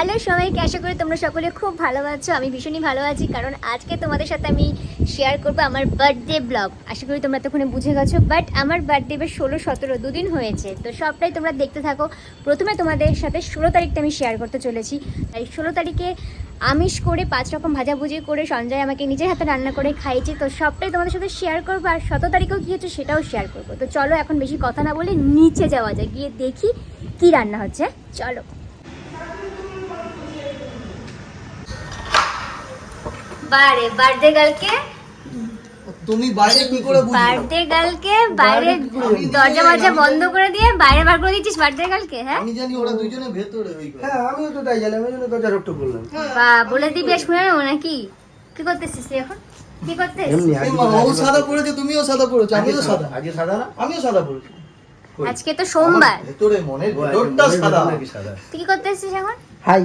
Hello সবাইকে, আশা করি তোমরা সকলে খুব ভালো আছো। আমি ভীষণই ভালো আছি, কারণ আজকে তোমাদের সাথে আমি শেয়ার করব আমার বার্থডে ব্লগ আশা করি তোমরা তখন বুঝে গেছো বাট আমার বার্থডে বেশ ষোলো, সতেরো, দুদিন হয়েছে। তো সবটাই তোমরা দেখতে থাকো। প্রথমে তোমাদের সাথে ষোলো তারিখটা আমি শেয়ার করতে চলেছি। তাই ষোলো তারিখে আমিষ করে, পাঁচ রকম ভাজাভুজি করে, সঞ্জয় আমাকে নিজের হাতে রান্না করে খাইয়েছে। তো সবটাই তোমাদের সাথে শেয়ার করব, আর সতেরো তারিখেও কী হচ্ছে সেটাও শেয়ার করব। তো চলো এখন বেশি কথা না বলে নিচে যাওয়া যায় গিয়ে দেখি কি রান্না হচ্ছে। চলো। বারে বার্থডে গার্লকে তুমি বাইরে কি করে বুঝবে বার্থডে গার্লকে বাইরে দরজা জানি, বন্ধ করে দিয়ে বাইরে বার করে দিচ্ছিস বার্থডে গার্লকে হ্যাঁ? আমি জানি ওরা দুইজনে ভেতরে হ্যাঁ আমিও তো তাই জানি আমি জন্য দরজা বা বলে দিবি আর শুনে নেব নাকি? কি করতেছিস তুই এখন? কি করতেছিস? ও সাদা পড়েছে তুমিও সাদা পড়েছো আমিও সাদা। আজকে সাদা না? আমিও সাদা পড়েছি আজকে তো সোমবার। ভেতরে ভেতরটা সাদা। তুই কি করতেছিস এখন? হাই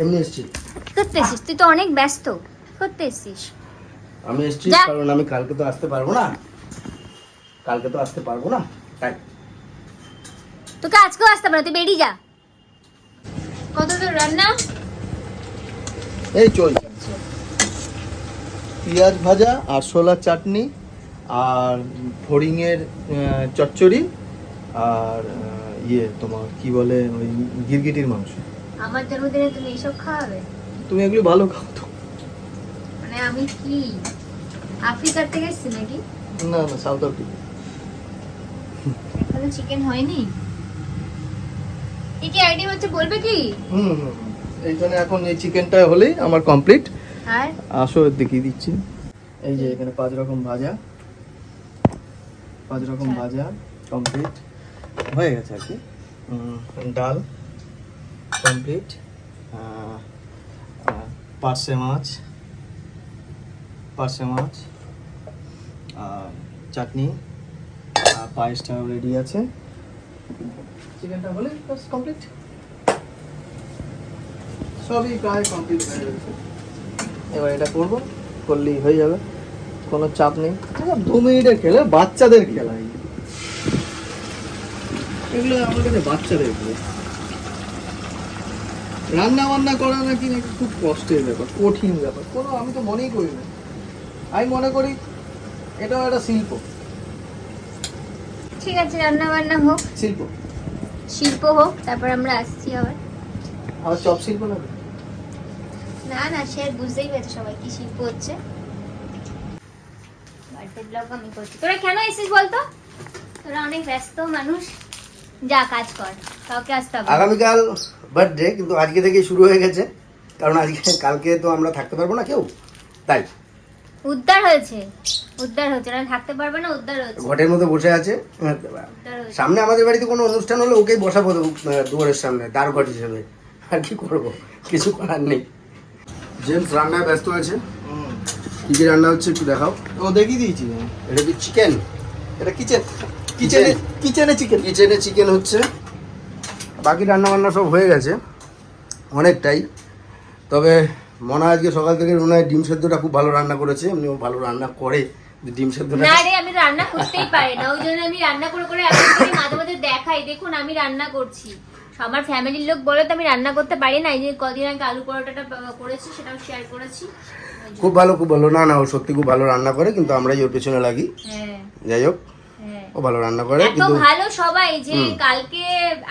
এমনি এসছি। কি করতেছিস? তুই তো অনেক ব্যস্ত। কি করতেছিস? আমি এসছি কারণ আমি কালকে তো আসতে পারব না। কালকে তো আসতে পারব না। তাই। তোকে আজকেও আসতে পারো তুই বেরিয়ে যা। কত তোর রান্না? এই চলছে পেঁয়াজ ভাজা আর ছোলার চাটনি আর ফড়িংয়ের চচ্চড়ি আর ইয়ে তোমার কি বলে ওই গিরগিটির মাংস। আমার জন্মদিনে তুমি এইসব খাওয়াবে? তুমি এগুলো ভালো খাও তো। মানে আমি কি? আফ্রিকার থেকে এসেছি নাকি? না না সাউথ আফ্রিকা এখনও চিকেন হয়নি? কি কি আইটেম হচ্ছে বলবে কি? হুম হুম হুম। এইখানে এখন এই চিকেনটা হলেই আমার কমপ্লিট আর? আসো দেখিয়ে দিচ্ছি। এই যে এখানে পাঁচ রকম ভাজা। পাঁচ রকম আচ্ছা। ভাজা কমপ্লিট হয়ে গেছে আর কি। ডাল কমপ্লিট পার্সে মাছ। পার্সে মাছ আর চাটনি আর পায়েসটাও রেডি আছে। চিকেনটা হলে কমপ্লিট সবই প্রায় কমপ্লিট হয়ে গেছে। এবার এটা করব করলেই হয়ে যাবে কোনো চাপ নেই। আচ্ছা, দু মিনিটের খেলে বাচ্চাদের খেলা। এগুলো আমার কাছে বাচ্চাদের খেলা। রান্না বান্না করা নাকি নাকি খুব কষ্টের ব্যাপার কঠিন ব্যাপার কোনো আমি তো মনেই করি না। আমি মনে করি এটাও একটা শিল্প। ঠিক আছে রান্না বান্না হোক। শিল্প। শিল্প হোক তারপর আমরা আসছি আবার। আবার চপ শিল্প না? না না সে বুঝতেই পেরেছে সবাই কি শিল্প হচ্ছে। বার্থডে ব্লগ আমি করছি। তোরা কেন এসেছিস বলতো? তোরা অনেক ব্যস্ত মানুষ। যা কাজ কর। কাউকে আসতে হবে। আগামীকাল বার্থডে কিন্তু আজকে থেকে শুরু হয়ে গেছে। কারণ আজকে কালকে তো আমরা থাকতে পারব না কেউ। তাই। উদ্ধার হয়েছে। উদ্ধার হয়েছে ওরা থাকতে পারবে না উদ্ধার হয়েছে। ঘটের মধ্যে বসে আছে। উদ্ধার সামনে আমাদের বাড়িতে কোনো অনুষ্ঠান হলে ওকেই বসাবো দুয়ারের সামনে দ্বার ঘট হিসেবে। আর কি করব? কিছু করার নেই। জেমস রান্নায় ব্যস্ত আছে কি কি রান্না হচ্ছে একটু দেখাও। ও দেখিয়ে দিয়েছি। এটা কি চিকেন এটা কিচেন কিচেনে কিচেনে চিকেন কিচেনে চিকেন হচ্ছে। বাকি রান্না বান্না সব হয়ে গেছে অনেকটাই। তবে মনে আজকে সকাল থেকে মনে হয় ডিম সেদ্ধটা খুব ভালো রান্না করেছে এমনিও ভালো রান্না করে ডিম সেদ্ধটা না রে আমি রান্না করতেই পারি না ওই জন্য আমি রান্না করে করে করে মাঝে মাঝে দেখাই দেখুন আমি রান্না করছি। আমার ফ্যামিলির লোক বলে তো আমি রান্না করতে পারি না এই যে কদিন আগে আলু পরোটাটা করেছি সেটাও শেয়ার করেছি। খুব ভালো খুব ভালো না না ও সত্যি খুব ভালো রান্না করে কিন্তু আমরাই ওর পেছনে লাগি। হ্যাঁ। যাই হোক হ্যাঁ। ও ভালো রান্না করে কিন্তু ভালো সবাই যে কালকে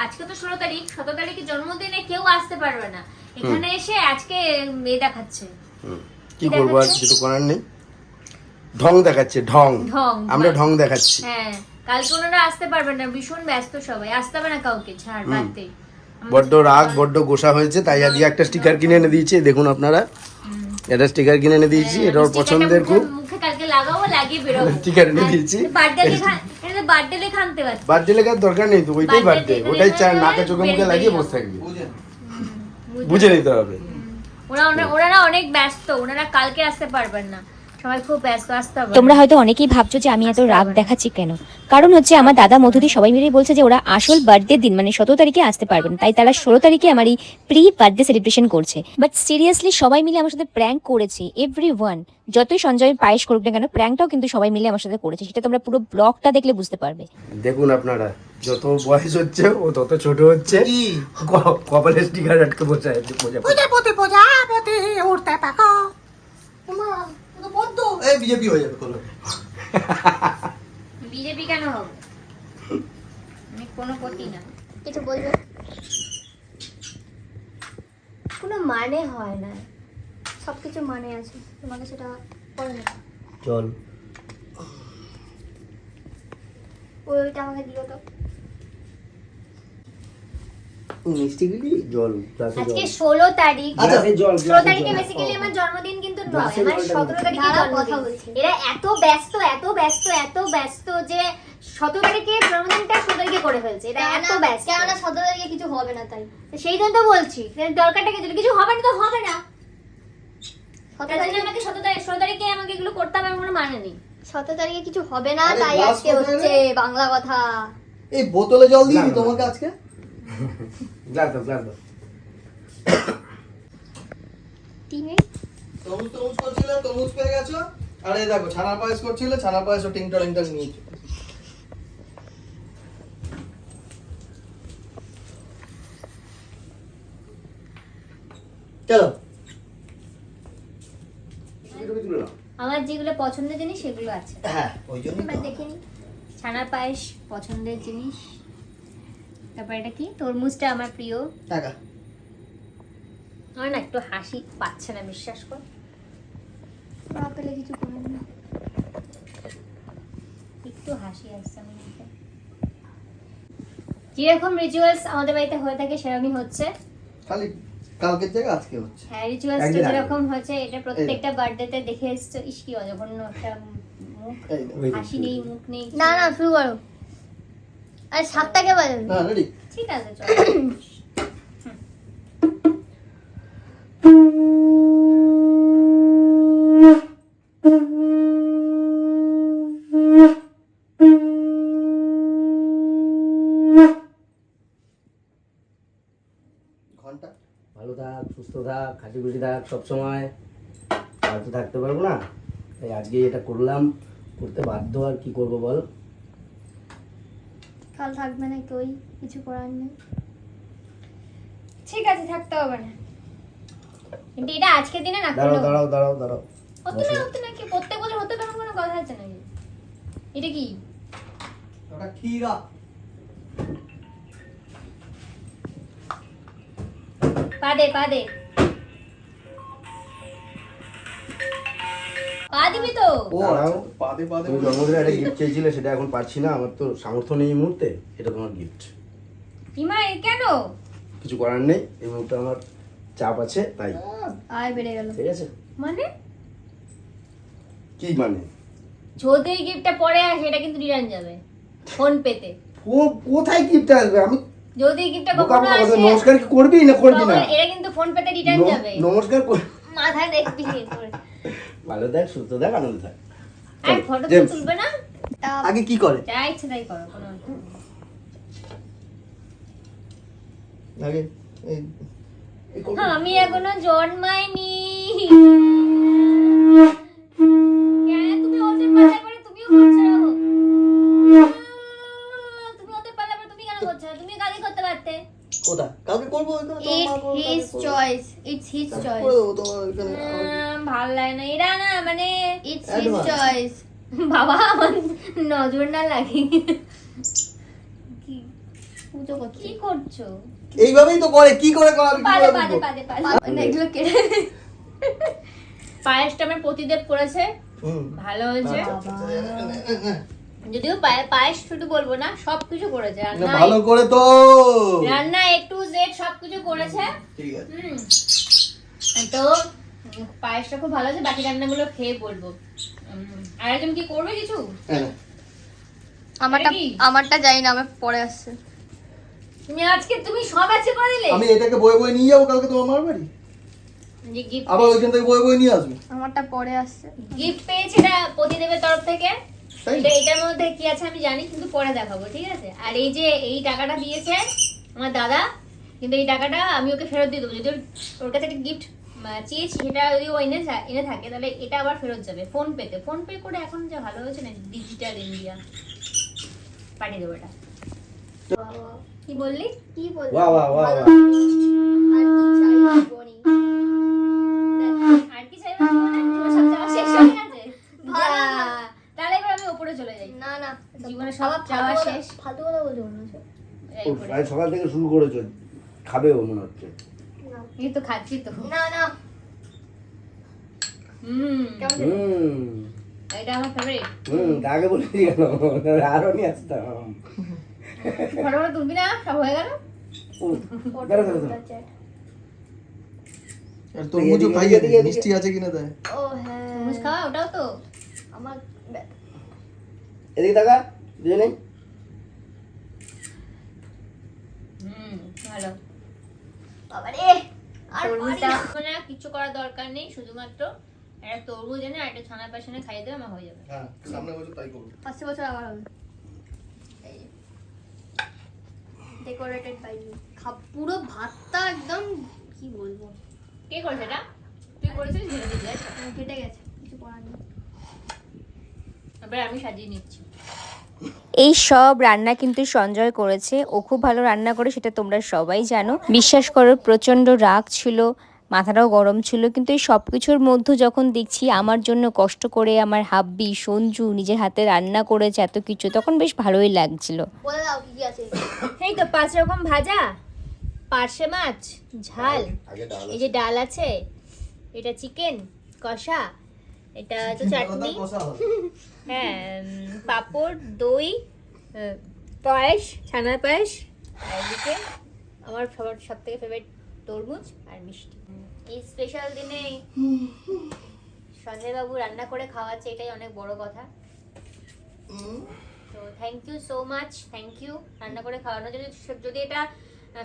আজকে তো ষোলো তারিখ সতেরো তারিখে জন্মদিনে কেউ আসতে পারবে না। এখানে এসে আজকে মেয়ে দেখাচ্ছে। কি করব আর কিছু করার নেই। ঢং দেখাচ্ছে ঢং। আমরা ঢং। দেখাচ্ছি। হ্যাঁ কালকে ওনারা আসতে পারবেন না ভীষণ ব্যস্ত সবাই। আসতে হবে না কাউকে ছাড়। আমরা বড্ড রাগ বড্ড গোসা হয়েছে তাই আজকে একটা স্টিকার কিনে এনে দিয়েছি দেখুন আপনারা। এটা স্টিকার কিনে এনে দিয়েছি হ্যাঁ, এটা ওর পছন্দের খুব। মুখে- কালকে লাগাবো লাগিয়ে বেরোবো। স্টিকার এনে দিয়েছি। বার্থডে লেখা এটা বার্থডে লেখা আনতে বার্থডে লেখার দরকার নেই তো ওইটাই বার্থডে ওটাই চার নাকে চোখে মুখে লাগিয়ে বসে থাকবে। বুঝেন বুঝে নিতে হবে। ওরা- ওনারা অনেক ব্যস্ত ওনারা কালকে আসতে পারবেন না। সবাই খুব ব্যস্ত আসতে হবে। তোমরা হয়তো অনেকেই ভাবছ যে আমি এত রাগ দেখাচ্ছি কেন? কারণ হচ্ছে আমার দাদা মধুদি সবাই মিলে বলছে যে ওরা আসল বার্থডে দিন মানে সতেরো তারিখে আসতে পারবেন তাই তারা ষোলো তারিখে আমার এই প্রি বার্থডে সেলিব্রেশন করছে। বাট সিরিয়াসলি সবাই মিলে আমার সাথে প্র্যাঙ্ক করেছে এভরি ওয়ান যতই সঞ্জয় পায়েস করুক না কেন প্র্যাঙ্কটাও কিন্তু সবাই মিলে আমার সাথে করেছে। সেটা তোমরা পুরো ব্লগটা দেখলে বুঝতে পারবে। দেখুন আপনারা যত বয়স হচ্ছে ও তত ছোট হচ্ছে। কপালে স্টিকার আটকে বসে আছে বোঝা এই বিজেপি হয়ে যাবে কোনো। বিজেপি কেন হবে? আমি কোনো ক্ষতি না। কিছু বলবে? কোনো মানে হয় না। সব কিছু মানে আছে। তোমাকে সেটা করে না। চল। ওইটা আমাকে দিও তো। মিষ্টিগুলি জল আজকে ষোলো তারিখ। গ্লাসে জল ষোলো তারিখে বেসিক্যালি আমার জন্মদিন কিন্তু নয় আমার সতেরো তারিখে কথা বলছি। এরা এত ব্যস্ত এত ব্যস্ত এত ব্যস্ত যে সতেরো তারিখে জন্মদিনটা ষোলো তারিখে করে ফেলছে। এটা এত ব্যস্ত। কেননা সতেরো তারিখে কিছু হবে না তাই। সেই জন্য তো বলছি দরকারটা কি? কিছু হবে না তো হবে না। সতেরো তারিখে আমাকে সতেরো তারিখ ষোলো তারিখে আমাকে এগুলো করতে হবে আমার কোনো মানে নেই। সতেরো তারিখে কিছু হবে না তাই আজকে হচ্ছে বাংলা কথা। এই বোতলে জল দিই না। তোমাকে আজকে? গ্লাস দাও গ্লাস দাও। টিমে তরমুজ তরমুজ করছিলে তরমুজ পেয়ে গেছো? আর এই দেখো ছানা পায়েস করছিলে ছানা পায়েস ও টিংটা টিংটা নিয়ে চলো। আমার যেগুলো পছন্দের জিনিস সেগুলো আছে। হ্যাঁ ওই তো। দেখে নিই ছানার পায়েস পছন্দের জিনিস। তারপর এটা কি? তরমুজটা আমার প্রিয়। টাকা। আমার না একটু হাসি পাচ্ছে না বিশ্বাস কর। না পেলে কিছু করার না। একটু হাসি আসছে আমার যেরকম রিচুয়ালস আমাদের বাড়িতে হয়ে থাকে সেরকমই হচ্ছে। খালি কালকের জায়গায় আজকে হচ্ছে। হ্যাঁ রিচুয়ালস যেরকম হচ্ছে এটা প্রত্যেকটা বার্থডেতে দেখে এসছো। ইস কি অজঘন্য একটা মুখ। হাসি নেই মুখ নেই। না না শুরু করো। আরে সাতটাকে বাজাবে না রেডি ঠিক আছে চলো। ঘণ্টা? ভালো থাক সুস্থ থাক খুশি থাক সবসময় আর থাকতে পারব না। তাই আজকে এটা করলাম করতে বাধ্য আর কি করব বল? কাল থাকবে না কেউই কিছু করার নেই? ঠিক আছে থাকতে হবে না। কিন্তু এটা আজকের দিনে না দাঁড়াও কোনো দাঁড়াও দাঁড়াও দাঁড়াও। হতে না হতে না কি? প্রত্যেক বছর হতে তেমন কোনো কথা আছে নাকি? এটা কি? ওটা ক্ষীরা। পা দে পা দিবি তো। ও আচ্ছা, পাদে পাদে। তুমি জন্মদিনে একটা গিফট চেয়েছিলে সেটা এখন পাচ্ছি না আমার তো সামর্থ্য নেই এই মুহূর্তে এটা তোমার গিফট ইমা এ কেন? কিছু করার নেই এই মুহূর্তে আমার চাপ আছে তাই। আয় বেড়ে গেল। ঠিক আছে। মানে? কি মানে? যদি এই গিফটটা পরে আসে এটা কিন্তু রিটার্ন যাবে ফোন পেতে ও কোথায় গিফট আসবে? আমি যদি গিফটটা বোকা কখনো আসে নমস্কার কি করবি না করবি না? এটা কিন্তু ফোন পেতে রিটার্ন যাবে। নমস্কার কর- মাথায় দেখবি। ভালো দেখ সুস্থ দেখ আনন্দ থাক। আর ফটো তো তুলবে না? আগে কি করে? যা ইচ্ছে তাই করো কোনো আগে এই এই করবি? হ্যাঁ, আমি এখনও জন্মাইনি কেন তুমি ওদের পাল্লা করে তুমিও করছ তুমি ওদের পাল্লা করে তুমি কেন করছ না? তুমি কালকে করতে পারতে কোথায় কালকে করব ওই তো, তোমার মা করবে, ইটস হিজ কালকে করব। চয়েস ইটস হিজ চয়েস ভালো লাগে না। এরা না মানে ইটস হিজ. চয়েস বাবা আমার নজর না লাগে। কি? পুজো করছি। কি করছ? এইভাবেই তো করে কি করে করে আমি কি পাদে করে পাদে বুঝব? পাদে পাদে না, এগুলো কেটে পায়েসটা আমার প্রতিদেব করেছে। ভালো হয়েছে। যদিও পায়েস শুধু বলব না সবকিছু করেছে। ভালো করে তো। রান্না একটু জেড সবকিছু করেছে। ঠিক আছে। হুম। তো পায়েসটা খুব ভালো আছে বাকি রান্নাগুলো খেয়ে বলব। আর একজন কি করবে কিছু? হ্যাঁ, আমারটা নাকি? আমারটা জানি না আমার পরে আসছে। তুমি আজকে তুমি সব আছে করে দিলে? আমি এটাকে বয়ে বয়ে নিয়ে যাব কালকে তোমার মার বাড়ি গিফট আবার ওইখান থেকে বই বই নিয়ে আসবে। আমারটা পরে আসছে। গিফট পেয়েছি এটা প্রতিদেবের তরফ থেকে? এটা এটার মধ্যে কি আছে আমি জানি কিন্তু পরে দেখাবো ঠিক আছে? আর এই যে এই টাকাটা দিয়েছে আমার দাদা কিন্তু এই টাকাটা আমি ওকে ফেরত দিয়ে দেবো। যদি ওর- কাছে একটা গিফট চেয়েছি সেটা যদি ও এনে এনে থাকে তাহলে এটা আবার ফেরত যাবে ফোন পেতে ফোন পে করে এখন যা ভালো হয়েছে না ডিজিটাল ইন্ডিয়া পাঠিয়ে দেবো এটা। কি বললি? কি বাহ বাহ বাহ বাহ আর কি চাই বনি আর কি চাইবে জীবনে? তোমার সব চাওয়া শেষ হয়ে গেছে? ভালো যা, না। তাহলে এবার আমি উপরে চলে যাই না না জীবনে সব চাওয়া শেষ। ফালতু কথা বলছো মনে হচ্ছে। এই উফ, উপরে। আজ সকাল থেকে শুরু করেছ। খাবে ও মনে হচ্ছে। এই তো খাচ্ছি তো। না না। হুম। কেমন খেতে? হুম। এটা আমার ফেভারিট হুম আগে বলে দিয়ে গেল আরও নিয়ে আসতাম। তুলবি না? সব হয়ে গেল। আর তরমুজও খাইয়ে। মিষ্টি আছে কিনা দেয় ও হ্যাঁ। তরমুজ খাওয়া ওটাও তো? আমার এদিকে টাকা দুজনে হুম ভালো। বাবারে আর তরমুজটা পারি না। মানে কিছু করার দরকার নেই শুধুমাত্র একটা তরমুজ এনে আর একটা ছানা পাশানে খাইয়ে দেবে আমার হয়ে যাবে। হ্যাঁ সামনে বছর তাই করব। পাঁচশো বছর আবার হবে। ডেকোরেটেড বাই পুরো ভাতটা একদম কি বলব? কে করেছে এটা? তুই করেছিস? গেছে কিছু করার নেই। এবার আমি সাজিয়ে নিচ্ছি। এই সব রান্না কিন্তু সঞ্জয় করেছে। ও খুব ভালো রান্না করে সেটা তোমরা সবাই জানো। বিশ্বাস করো প্রচণ্ড রাগ ছিল মাথাটাও গরম ছিল কিন্তু এই সব কিছুর মধ্যে যখন দেখছি আমার জন্য কষ্ট করে আমার হাব্বি সঞ্জু নিজের হাতে রান্না করেছে এত কিছু তখন বেশ ভালোই লাগছিল। বলে দাও কি কি আছে। এই তো পাঁচ রকম ভাজা পার্শে মাছ ঝাল এই যে ডাল আছে এটা চিকেন কষা এটা তো চাটনি। হ্যাঁ পাঁপড় দই পায়েস ছানার পায়েস আর এদিকে আমার সবার সব থেকে ফেভারিট তরমুজ আর মিষ্টি। এই স্পেশাল দিনে সঞ্জয় বাবু রান্না করে খাওয়াচ্ছে এটাই অনেক বড় কথা। তো thank you so much thank you রান্না করে খাওয়ানো যদি যদি এটা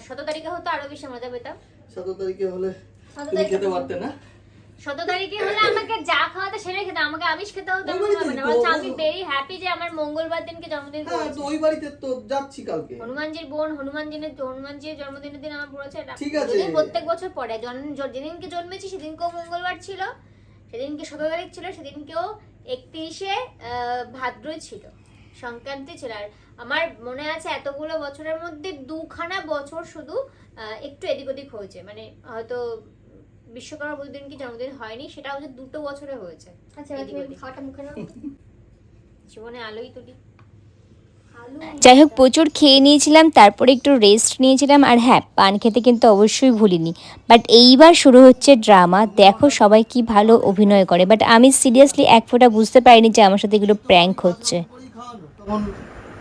সতেরো তারিখে হতো আরও বেশি মজা পেতাম। সতেরো তারিখে হলে খেতে পারতে না। সতেরো তারিখে হলে? আমাকে যা খাওয়াতে সেটাই খেতে আমাকে আমিষ খেতে হতো হবে না। আমি ভেরি হ্যাপি যে আমার মঙ্গলবার দিনকে জন্মদিন হ্যাঁ পড়েছে তো ওই বাড়িতে তো যাচ্ছি কালকে। হনুমানজির বোন হনুমানজিনের হনুমানজির জন্মদিনের দিন আমার পড়েছে ঠিক আছে। প্রত্যেক বছর পড়ে। যেদিনকে জন্মেছি সেদিনকেও মঙ্গলবার ছিল। সেদিনকে সতেরো তারিখ ছিল সেদিনকেও একত্রিশে ভাদ্রই ছিল। সংক্রান্তি ছিল। আর আমার মনে আছে এতগুলো বছরের মধ্যে দুখানা বছর শুধু আহ, একটু এদিক ওদিক হয়েছে। মানে হয়তো বিশ্বকর্মা বুধদিন কি জন্মদিন হয়নি? সেটা হচ্ছে দুটো বছরে হয়েছে। আচ্ছা। খাওয়াটা মুখে জীবনে আলোই তুলি। যাই হোক প্রচুর খেয়ে নিয়েছিলাম তারপরে একটু রেস্ট নিয়েছিলাম আর হ্যাঁ পান খেতে কিন্তু অবশ্যই ভুলিনি। বাট এইবার শুরু হচ্ছে ড্রামা দেখো সবাই কি ভালো অভিনয় করে। বাট আমি সিরিয়াসলি এক ফোঁটা বুঝতে পারিনি যে আমার সাথে এগুলো প্র্যাঙ্ক হচ্ছে। তখন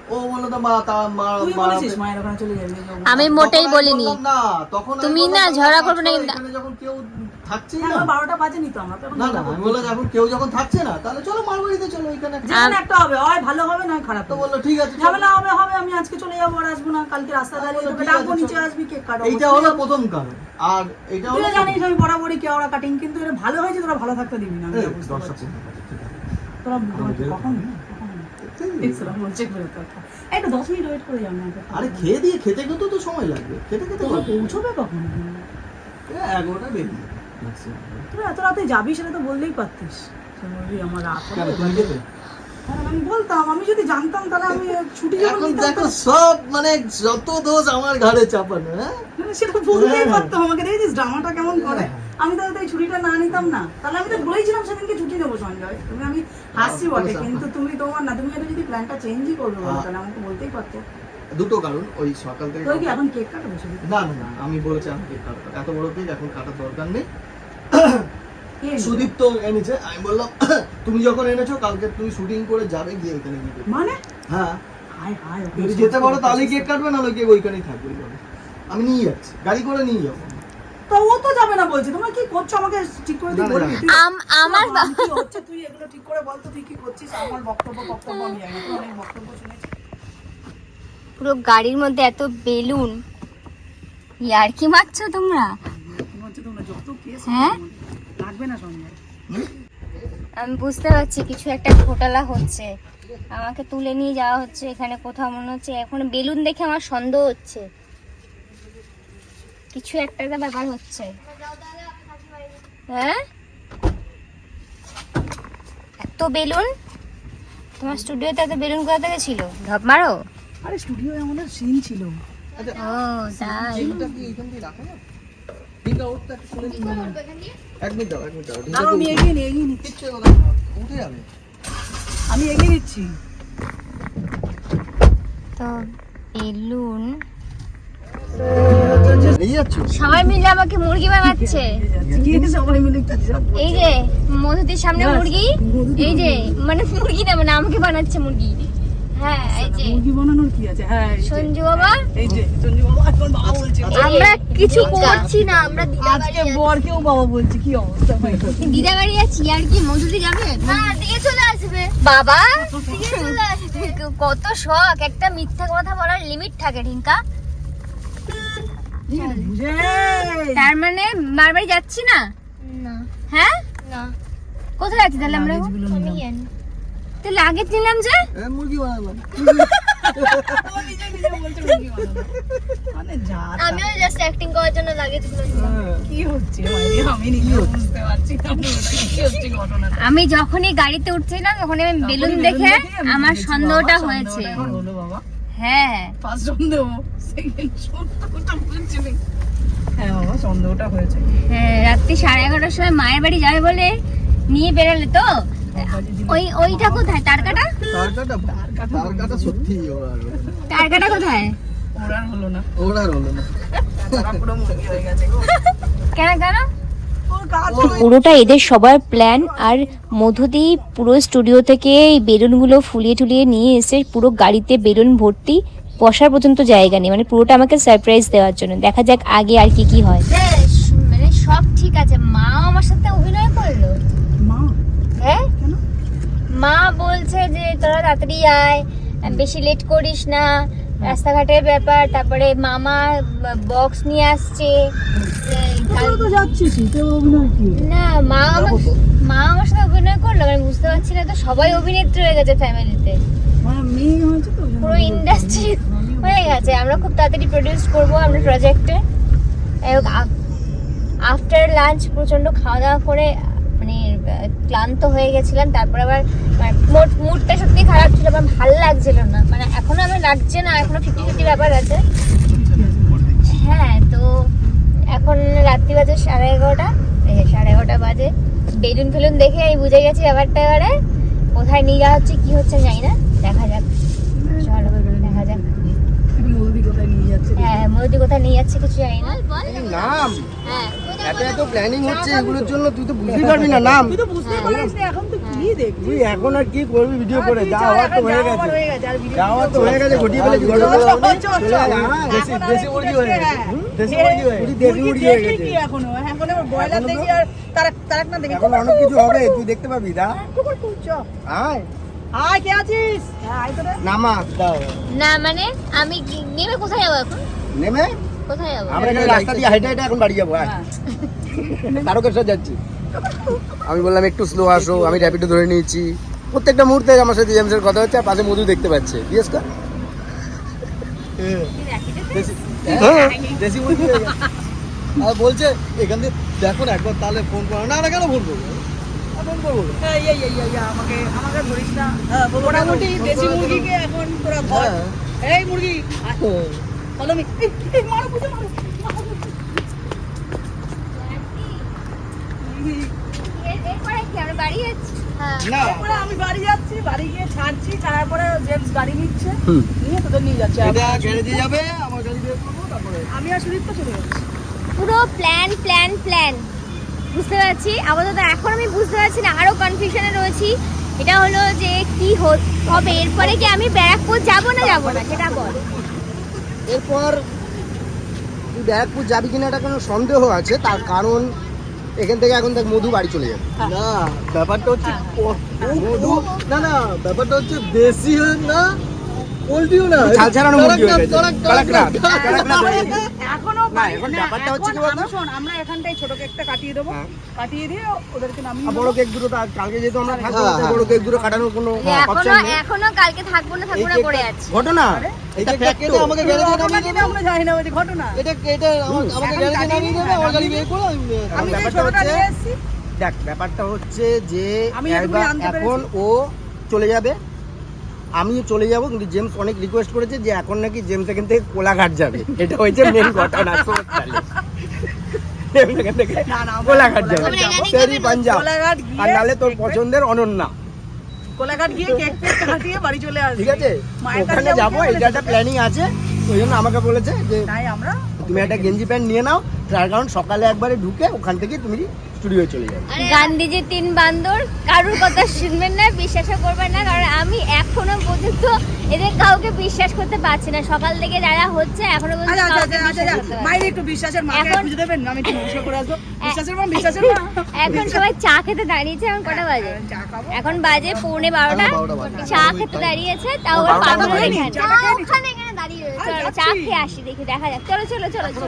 ও বলল তো মা তা মা তুই বলেছিস মায়ের ওখানে চলে যাবি আমি মোটেই বলিনি। না তখন তুমি না ঝগড়া করবে না কিন্তু- যখন কেউ থাকছেই না। আমার বারোটা বাজেনি তো আমরা না না আমি বললাম এখন কেউ যখন থাকছে না তাহলে চলো মার বাড়িতে চলো ওইখানে যেখানে একটা হবে হয় ভালো হবে না খারাপ তো বলল ঠিক আছে ঝামেলা হবে হবে আমি আজকে চলে যাব আর আসব না কালকে রাস্তা দাঁড়িয়ে তোকে ডাকবো নিচে আসবি কেক কাটো। এইটা হলো প্রথম কারণ আর এটা হলো জানিস আমি বরাবরই কেওড়া কাটিং কিন্তু এটা ভালো হয়েছে তোরা ভালো থাকতে দিবি না আমি বুঝতে পারছি। তোরা কখন? দেখছিলাম বলছে করে কথা। একটা দশ মিনিট ওয়েট করে যাও না আরে খেয়ে দিয়ে খেতে খেতে তো সময় লাগবে। খেতে খেতে তোমরা পৌঁছবে কখন? এগারোটা বেরিয়ে তোরা এত রাতে যাবি সেটা তো বললেই পারতিস। আমার রাত হ্যাঁ, আমি বলতাম আমি যদি জানতাম তাহলে আমি ছুটি যখন দেখো সব মানে যত দোষ আমার ঘাড়ে চাপানো হ্যাঁ? মানে সেটা বলতেই হ্যাঁ। পারতাম আমাকে দেখেছিস ড্রামাটা কেমন করে? আমি তাহলে তো এই ছুটিটা না নিতাম না। তাহলে আমি তো বলেইছিলাম সেদিনকে ছুটি নেব সঞ্জয়। তুমি আমি হাসছি বটে হ্যাঁ, কিন্তু তুমি তোমার না তুমি এটা যদি প্ল্যানটা চেঞ্জই করবে হ্যাঁ। তাহলে আমাকে বলতেই পারতো। দুটো কারণ ওই সকাল থেকে তুই কি এখন কেক না না না আমি বলেছি আমি কেক কাটবো এত বড় কেক এখন কাটার দরকার নেই। সুদীপ তো এনেছে। আমি বললাম তুমি যখন এনেছো কালকে তুমি শুটিং করে যাবে গিয়ে ওইখানে গিয়ে মানে? হ্যাঁ। যদি যেতে পারো তাহলেই কেক কাটবে না কেক ওইখানেই থাকবে। আমি নিয়ে যাচ্ছি গাড়ি করে নিয়ে যাব। তো ও তো যাবে না বলছে। তোমরা কি করছ আমাকে ঠিক করে দিই আম- আমার কি হচ্ছে? তুই এগুলো ঠিক করে বল তো তুই কি করছিস? আমার বক্তব্য বক্তব্য আমি জানি তুই অনেক বক্তব্য শুনেছি। পুরো গাড়ির মধ্যে এত বেলুন। ইয়ার কি মারছো তোমরা? হ্যাঁ? লাগবে না সঙ্গে। আমি বুঝতে পারছি কিছু একটা ঘোটালা হচ্ছে। আমাকে তুলে নিয়ে যাওয়া হচ্ছে এখানে কোথাও মনে হচ্ছে এখন বেলুন দেখে আমার সন্দেহ হচ্ছে। কিছু একটা একটা ব্যাপার হচ্ছে। হ্যাঁ? এত বেলুন? তোমার স্টুডিওতে এত বেলুন কোথা থেকে ছিল? ধপ মারো। আরে স্টুডিও আমাদের সিন ছিল। ও তাই। আমি এগিয়ে নিচ্ছি। তো বেলুন সবাই মিলে আমাকে মুরগি বানাচ্ছে। এই যে মধুতির সামনে মুরগি। এই যে মানে মুরগি না মানে আমাকে বানাচ্ছে মুরগি। হ্যাঁ এই যে। মুরগি বানানোর কি আছে? হ্যাঁ সঞ্জু বাবা? এই যে সঞ্জু বাবা এখন বাবা বলছে আমরা কিছু করছি না আমরা দিদা আজকে বরকেও বাবা বলছে কি অবস্থা ভাই? দিদা বাড়ি আছি আর কি মধুতি যাবে? না দিয়ে চলে আসবে। বাবা দিয়ে চলে আসবে। কত শখ একটা মিথ্যা কথা বলার লিমিট থাকে বুঝে তার মানে মারবাড়ি যাচ্ছি না? না। হ্যাঁ? না। কোথায় যাচ্ছি তাহলে আমরা। তো লাগেজ নিলাম যে? মুরগি বানাবো। মানে। আমিও জাস্ট অ্যাক্টিং করার জন্য লাগেজ কি হচ্ছে আমি নিজেও বুঝতে পারছি কি হচ্ছে ঘটনাটা আমি যখনই গাড়িতে উঠছিলাম তখন আমি বেলুন দেখে আমার সন্দেহটা হয়েছে। বাবা। হ্যাঁ। ফার্স্ট সন্দেহ সেকেন্ড সন্দেহটা হ্যাঁ বাবা সন্দেহটা হয়েছে। হ্যাঁ রাত্রি সাড়ে এগারোটার সময় মায়ের বাড়ি যাবে বলে নিয়ে বেরোলে তো? ওই ওইটা কোথায়? তারকাটা তার কাটা তার কাটা সত্যি ওরা তারকাটা কোথায়? ওর হলো না। ওরা হলো না। তারা পুরো মুরগি হয়ে গেছে গো। কেন কেন? পুরোটা এদের সবার প্ল্যান আর মধুদি পুরো স্টুডিও থেকে এই বেলুনগুলো ফুলিয়ে টুলিয়ে নিয়ে এসে পুরো গাড়িতে বেলুন ভর্তি বসার পর্যন্ত জায়গা নেই মানে পুরোটা আমাকে সারপ্রাইজ দেওয়ার জন্য। দেখা যাক আগে আর কি কি হয়। মানে সব ঠিক আছে। মাও আমার সাথে অভিনয় করল। মা? হ্যাঁ? মা বলছে যে তোরা তাড়াতাড়ি আয় বেশি লেট করিস না। রাস্তাঘাটের ব্যাপার তারপরে মামা বক্স নিয়ে আসছে। না মা আমার মা আমার সাথে অভিনয় করল মানে বুঝতে পারছি না তো সবাই অভিনেত্রী হয়ে গেছে ফ্যামিলিতে মানে পুরো ইন্ডাস্ট্রি হয়ে গেছে। আমরা খুব তাড়াতাড়ি প্রডিউস করব আমরা প্রজেক্টে আফটার লাঞ্চ প্রচণ্ড খাওয়া দাওয়া করে মানে ক্লান্ত হয়ে গেছিলাম, তারপর আবার মুডটা সত্যি খারাপ ছিল আমার ভালো লাগছিল না। মানে এখনও আমার লাগছে না, এখনও ফিফটি ফিফটি ব্যাপার আছে। হ্যাঁ তো এখন রাত্রি বাজে সাড়ে এগারোটা সাড়ে এগারোটা বাজে। বেলুন ফেলুন দেখে আমি বুঝে গেছি ব্যাপারটা এবারে। কোথায় নিয়ে যাওয়া হচ্ছে, কি হচ্ছে জানি না, দেখা যাক চলো দেখা যাক মোদি কোথায় নিয়ে যাচ্ছে হ্যাঁ মোদি কোথায় নিয়ে যাচ্ছে কিছু জানি না। নাম। হ্যাঁ এত এত প্ল্যানিং হচ্ছে এগুলোর জন্য তুই তো বুঝতেই পারবি না নাম। তুই তো বুঝতে পারিস না এখন তুই কি দেখছিস? তুই এখন আর কি করবি ভিডিও করে? যা হওয়ার তো হয়ে গেছে। হয়ে video যাওয়ার তো হয়ে গেছে ঘটিয়ে ফেলেছি ঘটনা চল, চল। হ্যাঁ, হয়ে গেছে। হ্যাঁ। দেশি হয়ে গেছে। দেশি হয়ে গেছে কি এখনও? এখনও ব্রয়লার দেখি আর তারাক তারাক না দেখি এখন অনেক কিছু হবে তুই দেখতে পাবি দা কুকুর কুকুর চ আয়। আয় কে আছিস? হ্যাঁ আয় তো নামা দাও। না মানে আমি নেমে কোথায় যাব এখন? নেমে কোথায় যাব? আমরা এখানে রাস্তা দিয়ে হাইটে হাইটে এখন বাড়ি যাব আয়। তারকেশ্বর যাচ্ছি। আমি বললাম একটু স্লো আসো আমি র্যাপিডো ধরে নিয়েছি। প্রত্যেকটা মুহূর্তে আমার সাথে জেমসের কথা হচ্ছে আর পাশে মধু দেখতে পাচ্ছে। বিএস কা হ্যাঁ, হয়ে। আর বলছে এখান থেকে দেখো না একবার তাহলে ফোন করো। না না কেন ফোন করব? মোটামুটি দেশি মুরগিকে এখন তোরা হ্যাঁ। এই মুরগি ফলো মি মারো পুজো মারো এরপরে কি আমরা বাড়ি যাচ্ছি হ্যাঁ না। তারপরে আমি বাড়ি যাচ্ছি বাড়ি গিয়ে ছাড়ছি ছাড়ার পরে জেমস গাড়ি নিচ্ছে নিয়ে তোদের নিয়ে যাচ্ছে। যাবে? আমার গাড়ি বের করব তারপরে? আমি আর সুদীপ তো চলে যাচ্ছি। পুরো প্ল্যান প্ল্যান প্ল্যান বুঝতে পারছি? আপাতত এখন আমি বুঝতে পারছি না আরও কনফিউশনে রয়েছি। এটা হলো যে কি হ- হবে এরপরে কি আমি ব্যারাকপুর যাব না যাব না? সেটা বল। এরপর তুই ব্যারাকপুর যাবি কিনা এটা কোনো সন্দেহ আছে তার কারণ এখান থেকে এখন দেখ মধু বাড়ি চলে যাবে। না ব্যাপারটা হচ্ছে কত মধু না না ব্যাপারটা হচ্ছে বেশি হয়ে না পোল্ট্রিও না। ছাল ছাড়ানো মুরগি হয়ে গেছে। কালাকড়া। এখনও না, এখন ব্যাপারটা হচ্ছে কি বলতো? শোন আমরা এখানটাই ছোট কেকটা কাটিয়ে দেবো। হ্যাঁ। কাটিয়ে দিয়ে ওদেরকে নামিয়ে বড় কেক দুটো তো কালকে যেহেতু আমরা থাকব। বড় কেক দুটো কাটানোর কোনো অপশন নেই। এখনও কালকে থাকব না থাকব না করে আছে। ঘটনা? এটা। আমাকে গ্যারেজে নামিয়ে দেবে? আমরা জানি না ওই ঘটনা। এটা এটা আমাকে গ্যারেজে নামিয়ে দেবে আমার গাড়ি বের করে আমি, ব্যাপারটা হচ্ছে- দেখ ব্যাপারটা হচ্ছে যে এখন ও চলে যাবে। আমিও চলে যাব কিন্তু জেমস অনেক রিকোয়েস্ট করেছে যে এখন নাকি জেমস এখান থেকে কোলাঘাট যাবে। এটা হয়েছে মেন ঘটনা কোলাঘাট যাবে। সেরি পাঞ্জাব। আর নালে তোর পছন্দের অনন্যা। কোলাঘাট গিয়ে কেক কাটিয়ে বাড়ি চলে আসবে। ঠিক আছে? ওখানে যাব যাব, এটা একটা প্ল্যানিং আছে ওই জন্য আমাকে বলেছে যে তাই আমরা তুমি একটা গেঞ্জি প্যান্ট নিয়ে নাও তার কারণ সকালে একবারে ঢুকে ওখান থেকে তুমি স্টুডিও চলে যাবে। গান্ধীজি তিন বান্দর কারুর কথা শুনবেন না বিশ্বাসও করবেন না কারণ আমি এখনও পর্যন্ত এদের কাউকে বিশ্বাস করতে পারছি না। সকাল থেকে যারা হচ্ছে এখনও পর্যন্ত আচ্ছা আচ্ছা আচ্ছা। মায়ের একটু বিশ্বাসের মাকে এখন- খুঁজে দেবেন আমি একটু নমস্কার করে আসব। বিশ্বাসের মা বিশ্বাসের মা এখন সবাই চা খেতে দাঁড়িয়েছে এখন কটা বাজে? এখন বাজে পৌনে বারোটা। চা খেতে দাঁড়িয়েছে তাও ওর পাগল হয়ে। ওখানে এখানে দাঁড়িয়ে চা খেয়ে আসি দেখি দেখা যাক। চলো চলো চলো চলো।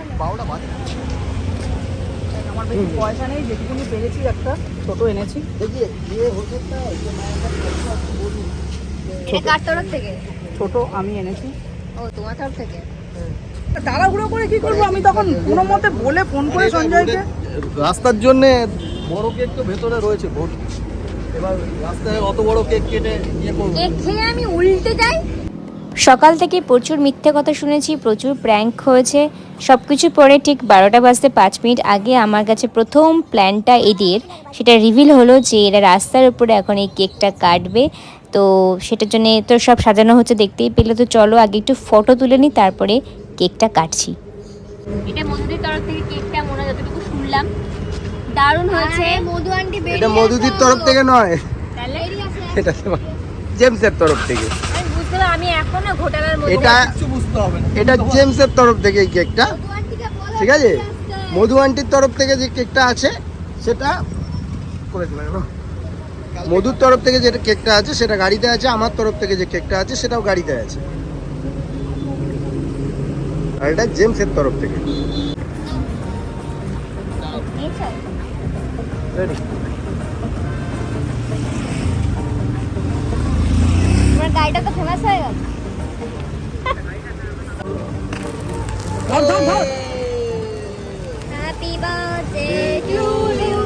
আমার বেশি পয়সা নেই যেটুকুনি পেরেছি একটা ছোট এনেছি। দেখি কার তরফ থেকে? ছোট আমি এনেছি। ও তোমার তরফ থেকে? তাড়াহুড়ো করে কি করব? আমি তখন কোনো মতে বলে ফোন করে সঞ্জয়কে রাস্তার জন্য বড় কেক তো ভেতরে রয়েছে ভোট। এবার রাস্তায় অত বড় কেক কেটে ইয়ে করব। কেক খেয়ে আমি উল্টে যাই সকাল থেকে প্রচুর মিথ্যে কথা শুনেছি প্রচুর প্র্যাঙ্ক হয়েছে। সব কিছু পরে ঠিক বারোটা বাজতে পাঁচ মিনিট আগে আমার কাছে প্রথম প্ল্যানটা এদের। সেটা রিভিল হলো যে এরা রাস্তার উপরে এখন এই কেকটা কাটবে। তো সেটার জন্য তো সব সাজানো হচ্ছে দেখতেই পেলে। তো চলো আগে একটু ফটো তুলে নিই তারপরে কেকটা কাটছি। এটা মধুদির তরফ থেকে কেকটা মনে যতটুকু শুনলাম। দারুণ হয়েছে। মধু আন্টি এটা মধুদির তরফ থেকে নয়। এটা জেমসের তরফ থেকে। আমি এখনও ঘোটালার মধ্যে এটা কিছু বুঝতে হবে না। এটা জেমসের তরফ থেকে এই কেকটা। ঠিক আছে? মধু আন্টির তরফ থেকে যে কেকটা আছে সেটা করে দিলাম মধুর তরফ থেকে যে কেকটা আছে সেটা গাড়িতে আছে আমার তরফ থেকে যে কেকটা আছে সেটাও গাড়িতে আছে। আর এটা জেমসের তরফ থেকে। Ready? তোমার গাড়িটা তো ফেমাস হয়ে গেল। ধর ধর ধর। Happy birthday to you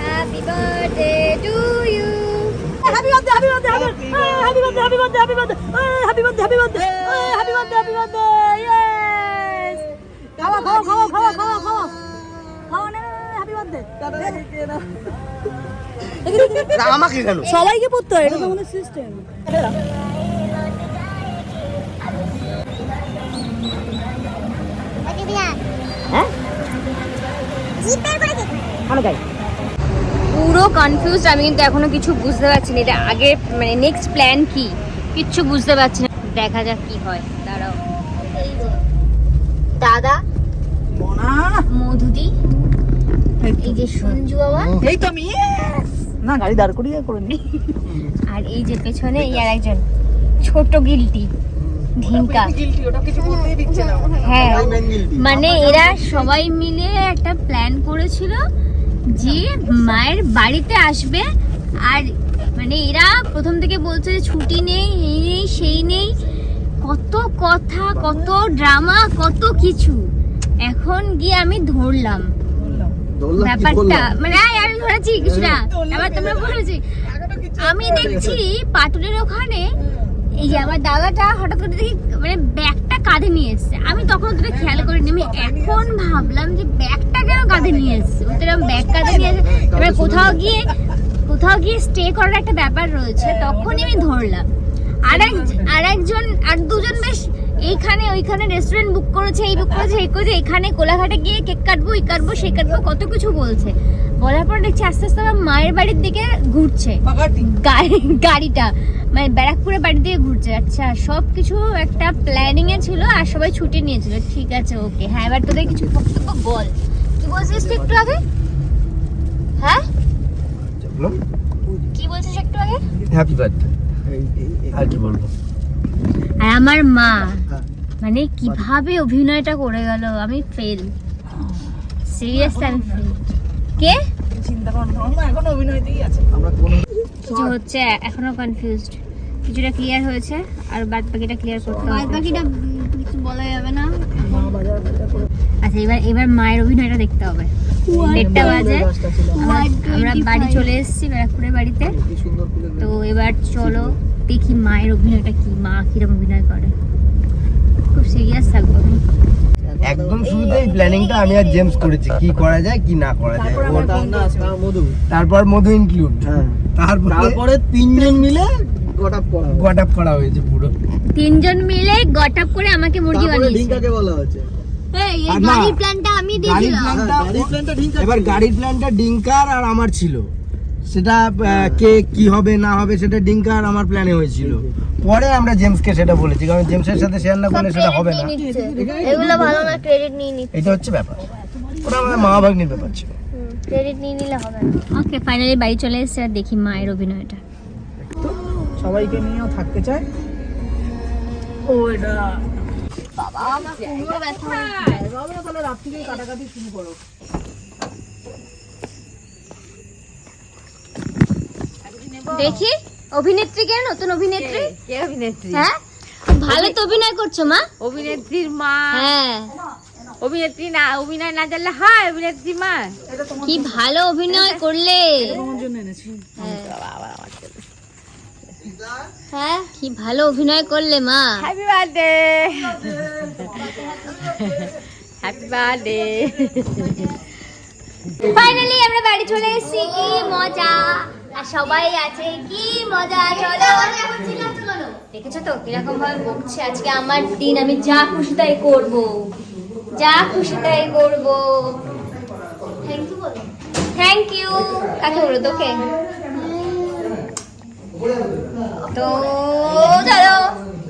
happy birthday to you happy birthday happy birthday happy birthday happy birthday happy birthday happy birthday happy birthday happy birthday happy birthday happy খাওয়া খাওয়া খাওয়া খাওয়া খাওয়া আমাকে কেন? সবাইকে পড়তে হয় এটা তো আমাদের সিস্টেম পুরো কনফিউজড আমি কিন্তু এখনও কিছু বুঝতে পারছি না এটা আগে মানে নেক্সট প্ল্যান কি? কিচ্ছু বুঝতে পারছি না। দেখা যাক কি হয় দাঁড়াও। দাদা? মনা মধুদি? এই যে সঞ্জু বাবা। এই তো আমি না গাড়ি দাঁড় করিয়ে করে নি। আর এই যে পেছনে এই আর একজন ছোট গিলটি ঢিঙ্কা হ্যাঁ। মানে এরা সবাই মিলে একটা প্ল্যান করেছিল যে মায়ের বাড়িতে আসবে। আর মানে এরা প্রথম থেকে বলছে যে ছুটি নেই এই নেই সেই নেই। কত কথা কত ড্রামা কত কিছু। এখন গিয়ে আমি ধরলাম। ব্যাপারটা মানে আমি ধরেছি কিছুটা। এবার তোমরা বলেছি। আমি দেখছি পাটুলের ওখানে এই যে আমার দাদাটা হঠাৎ করে দেখি মানে ব্যাগটা কাঁধে নিয়ে এসছে। আমি তখন অতটা খেয়াল করিনি আমি এখন ভাবলাম যে ব্যাগটা কেন কাঁধে নিয়ে এসছে? ওদের ব্যাগ কাঁধে নিয়ে এসে এবার কোথাও গিয়ে কোথাও গিয়ে স্টে করার একটা ব্যাপার রয়েছে তখনই আমি ধরলাম। আর এক আর একজন আর দুজন বেশ এইখানে ওইখানে রেস্টুরেন্ট বুক করেছে এই বুক করেছে এই করেছে এখানে কোলাঘাটে গিয়ে কেক কাটবো এই কাটবো সেই কাটবো কত কিছু বলছে। বলার পর দেখছি আস্তে আস্তে আমার মায়ের বাড়ির দিকে ঘুরছে। গাড়ি গাড়িটা মানে ব্যারাকপুরের বাড়ি দিয়ে ঘুরছে। আচ্ছা সব কিছু একটা প্ল্যানিং এ ছিল আর সবাই ছুটি নিয়েছিল। ঠিক আছে ওকে হ্যাঁ এবার তোদের কিছু বক্তব্য বল। কি বলছিস একটু আগে? হ্যাঁ। কি বলছিস একটু আগে? হ্যাপি বার্থডে আর কি বলব। আর আমার মা। হ্যাঁ। মানে কীভাবে অভিনয়টা করে গেল আমি ফেল সিরিয়াস আমি ফেল কে? চিন্তা এখন অভিনয়তেই আছে আমরা কোনো কিছু হচ্ছে এখনও কনফিউজড কিছুটা ক্লিয়ার হয়েছে আর বাদ বাকিটা ক্লিয়ার করতে বাদ হবে। বাকিটা কিছু বলা যাবে না। আচ্ছা এবার এবার মায়ের অভিনয়টা দেখতে হবে। দেড়টা বাজে। আমরা- আমরা বাড়ি চলে এসেছি ব্যারাকপুরের বাড়িতে। তো এবার চলো দেখি মায়ের অভিনয়টা কি মা কীরকম অভিনয় করে। খুব সিরিয়াস থাকব আমি। একদম শুরুতেই প্ল্যানিংটা আমি আর জেমস করেছি কি করা যায় কি না করা যায় ওটা না মধু। তারপর মধু ইনক্লুড হ্যাঁ। তারপরে তারপরে তিনজন মিলে গোটা আপ করা হয়েছে। পুরো। তিনজন মিলে গট আপ করে আমাকে মুরগি তারপরে বানিয়েছে। ডিঙ্কাকে বলা হচ্ছে এই এই গাড়ির প্ল্যানটা আমি দিয়েছিলাম গাড়ির প্ল্যানটা ডিঙ্কা এবার গাড়ির প্ল্যানটা ডিঙ্কার আর আমার ছিল। সেটা কে কি হবে না হবে সেটা ডিঙ্কার আমার প্ল্যানে হয়েছিল। পরে আমরা জেমসকে সেটা বলেছি কারণ জেমসের সাথে শেয়ার না করলে সেটা হবে না। এগুলো ভালো না ক্রেডিট নিয়ে নিচ্ছে। এটা হচ্ছে ব্যাপার। ওটা আমাদের মা ভাগ্নির ব্যাপার ছিল। ক্রেডিট নিয়ে নিলে হবে না। ওকে ফাইনালি বাড়ি চলে এসেছে আর দেখি মায়ের অভিনয়টা। সবাইকে নিয়েও থাকতে চায়। ও এটা বাবা তাহলে রাত থেকে কাটাকাটি শুরু করো। দেখি। অভিনেত্রী কে? নতুন অভিনেত্রী? কে? অভিনেত্রী? হ্যাঁ? ভালো তো অভিনয় করছ মা। অভিনেত্রীর মা। হ্যাঁ। অভিনেত্রী না অভিনয় না জানলে হয় অভিনেত্রী মা। কি ভালো অভিনয় করলে। এনেছি। হ্যাঁ। কি ভালো অভিনয় করলে মা। Happy birthday happy birthday finally আমরা বাড়ি চলে এসেছি। কি মজা। আর সবাই আছে কি মজা চলো। দেখেছ তো কীরকম ভাবে বকছে? আজকে আমার দিন আমি যা খুশি তাই করব। যা খুশি তাই করব। থ্যাংক ইউ বলো। থ্যাংক ইউ কাকে বলো তোকে? তো চলো।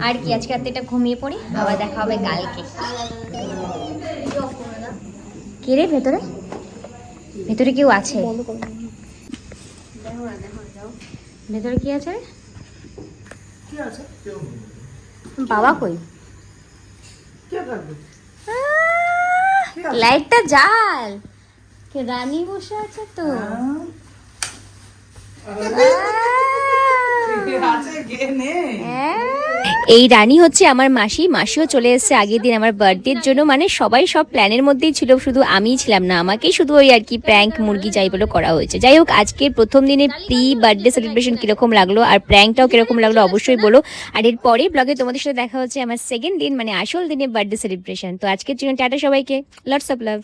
আর কি আজকে রাতে এটা ঘুমিয়ে পড়ি আবার দেখা হবে কালকে। কে রে ভেতরে? ভেতরে কেউ আছে? ভেতরে কি আছে? বাবা কই? লাইটটা জাল কে রানী বসে আছে তো? এই রানী হচ্ছে আমার মাসি। মাসিও চলে এসেছে আগের দিন আমার বার্থডের জন্য। মানে সবাই সব প্ল্যানের মধ্যেই ছিল, শুধু আমিই ছিলাম না। আমাকেই শুধু ওই আর কি প্র্যাঙ্ক মুরগি যাই বলে করা হয়েছে। যাই হোক, আজকের প্রথম দিনে প্রি বার্থডে সেলিব্রেশন কীরকম লাগল আর প্র্যাঙ্কটাও কীরকম লাগল অবশ্যই বলো। আর এর পরে ব্লগে তোমাদের সাথে দেখা হচ্ছে আমার সেকেন্ড দিন মানে আসল দিনে বার্থডে সেলিব্রেশন তো আজকের জন্য টাটা সবাইকে। Lots of love